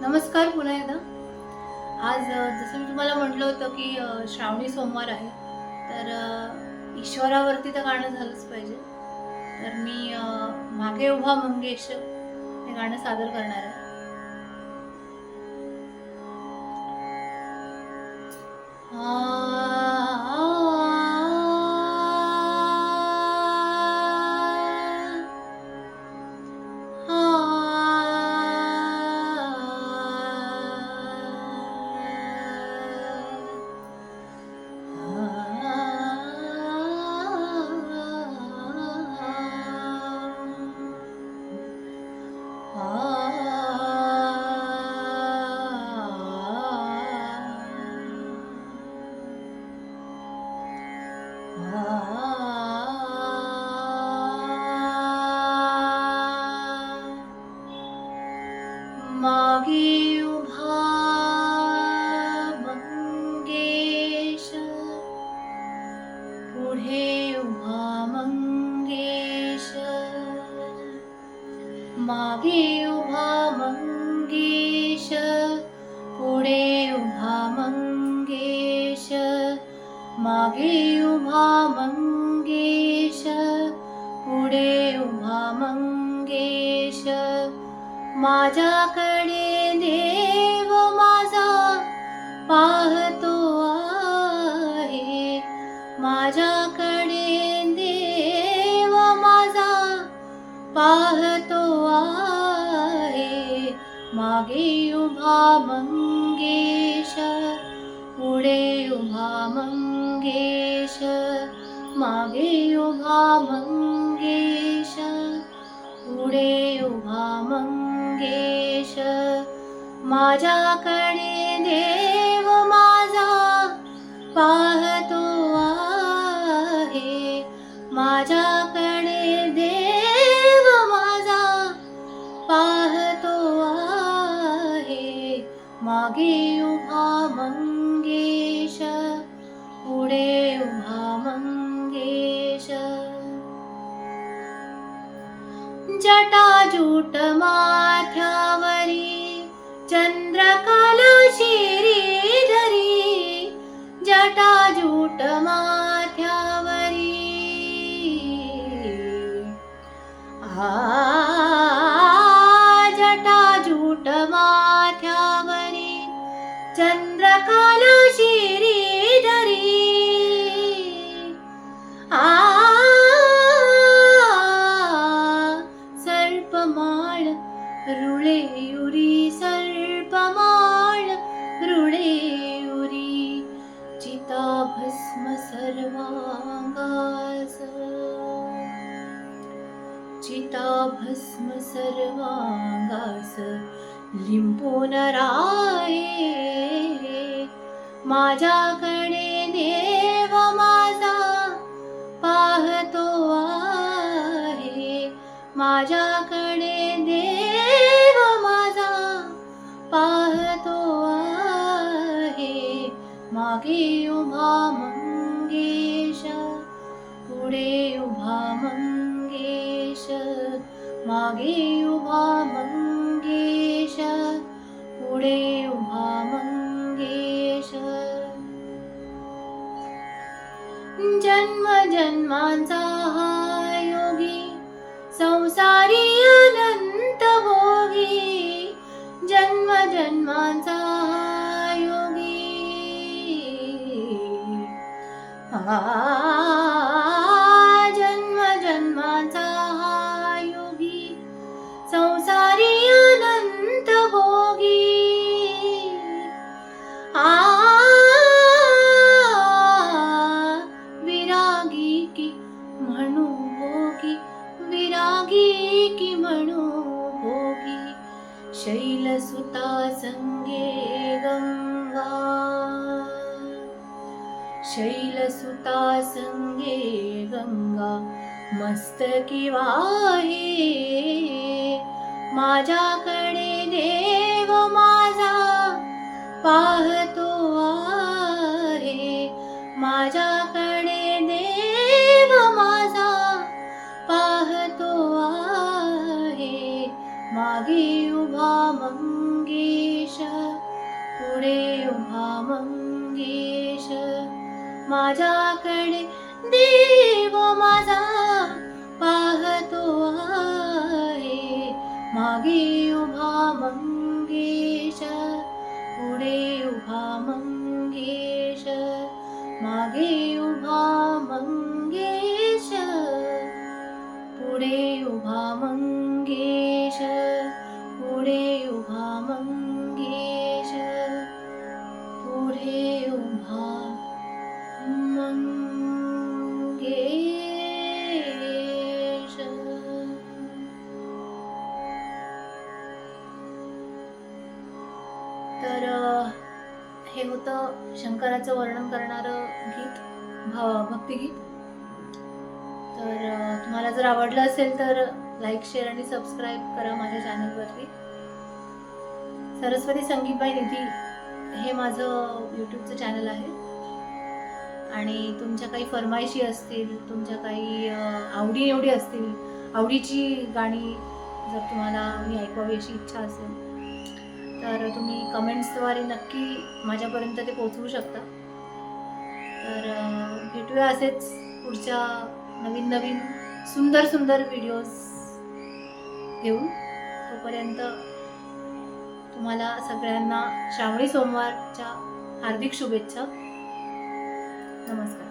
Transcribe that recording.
नमस्कार पुन्हा एकदा. आज जसं मी तुम्हाला म्हटलं होतं की श्रावणी सोमवार आहे तर ईश्वरावरती तर गाणं झालंच पाहिजे. तर मी मागे उभा मंगेश हे गाणं सादर करणार आहे. मागे मागे उभा मंगेश पुढे उभा मंगेश. माझ्याकडे देव माझा पाहतो आहे. माझ्याकडे देव माझा पाहतो आहे. मागे उभा मंगेश पुढे उभा मंगेश मागे उभा मंगेश पुढे उभा मंगेश माझ्याकडे देव माझा पाहतो आहे. माझ्याकडे देव माझा पाहतो आहे. मागे उभा मंगेश मंगेश। जटाजूट माथ्यावरी चंद्रकला धरी। जटाजूट माथ्यावरी सर्वांगास चिता लिंपून सर्वांगास लिंबून राहे माझ्याकडे देव माझा पाहतो आहे। माझ्याकडे देव माझा पाहतो आहे। मागे उभा पुढे उभा मंगेश मागे उभा मंगेश पुढे उभा मंगेश. जन्म जन्मांचा हा योगी संसारी अनंत भोगी. जन्म जन्मांचा हा योगी. आ सुता संगे गंगा। शैलसुता संगे गंगा मस्तकी वाहे माझ्याकडे देव माझा पाहतो पाहतो उभा पुढे उभा मंगेश माझ्याकडे देव माझा पाहतो आहे. मागे उभा मंगेश पुढे उभा मंगेश मागे उभा मंगेश पुढे उभा मंगेश हे होतं शंकराचं वर्णन करणारं गीत भ भक्तिगीत. तर तुम्हाला जर आवडलं असेल तर लाईक शेअर आणि सबस्क्राईब करा माझ्या चॅनलवरती. सरस्वती संगीतबाई निधी हे माझं यूट्यूबचं चॅनल आहे. आणि तुमच्या काही फरमाईशी असतील तुमच्या काही आवडीनिवडी असतील आवडीची गाणी जर तुम्हाला मी ऐकवावी अशी इच्छा असेल तर तुम्ही कमेंट्सद्वारे नक्की माझ्यापर्यंत ते पोचवू शकता. तर भेटूया असेच पुढच्या नवीन नवीन सुंदर सुंदर व्हिडिओज घेऊन. तोपर्यंत तुम्हाला सगळ्यांना श्रावणी सोमवारच्या हार्दिक शुभेच्छा. नमस्कार.